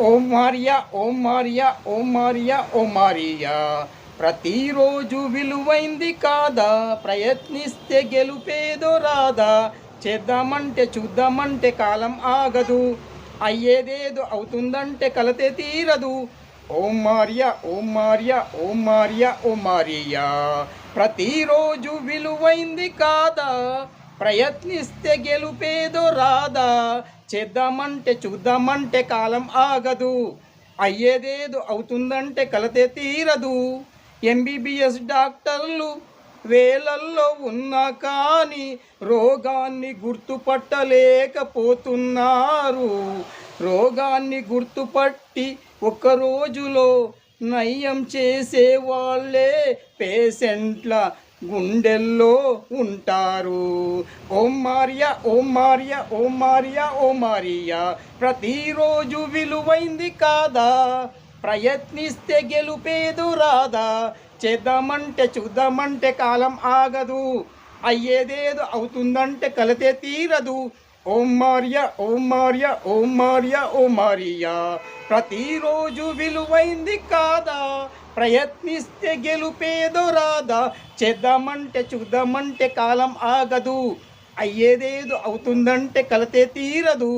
ఓం Maria ఓం Maria ఓం Maria ఓం మారియా. ప్రతిరోజు విలువైంది కాదా? ప్రయత్నిస్తే గెలుపేదో రాదా? చేద్దామంటే చూద్దామంటే కాలం ఆగదు. అయ్యేదేదో అవుతుందంటే కలతే తీరదు. ఓం మారియా ఓం మారియా ఓం మారియా ఓం మారియా. ప్రతిరోజు విలువైంది కాదా? ప్రయత్నిస్తే గెలుపేదో రాదా? చేద్దామంటే చూద్దామంటే కాలం ఆగదు. అయ్యేదేదో అవుతుందంటే కలతే తీరదు. ఎంబీబీఎస్ డాక్టర్లు వేలల్లో ఉన్నా కానీ రోగాన్ని గుర్తుపట్టలేకపోతున్నారు. రోగాన్ని గుర్తుపట్టి ఒక్క రోజులో నయం చేసే వాళ్ళే పేషెంట్ల గుండెల్లో ఉంటారు. ఓం మారియా ఓం మారియా ఓం మారియా ఓ మారియా ప్రతిరోజు విలువైంది కాదా? ప్రయత్నిస్తే గెలుపేదు రాదా? చేద్దామంటే చూద్దామంటే కాలం ఆగదు. అయ్యేదేదో అవుతుందంటే కలతే తీరదు. ఓం మారియా ఓం మారియా ఓం మారియా ఓం మారియా. ప్రతిరోజు విలువైంది కాదా? ప్రయత్నిస్తే గెలుపేదో రాదా? చేద్దామంటే చూద్దామంటే కాలం ఆగదు. అయ్యేదేదో అవుతుందంటే కలతే తీరదు.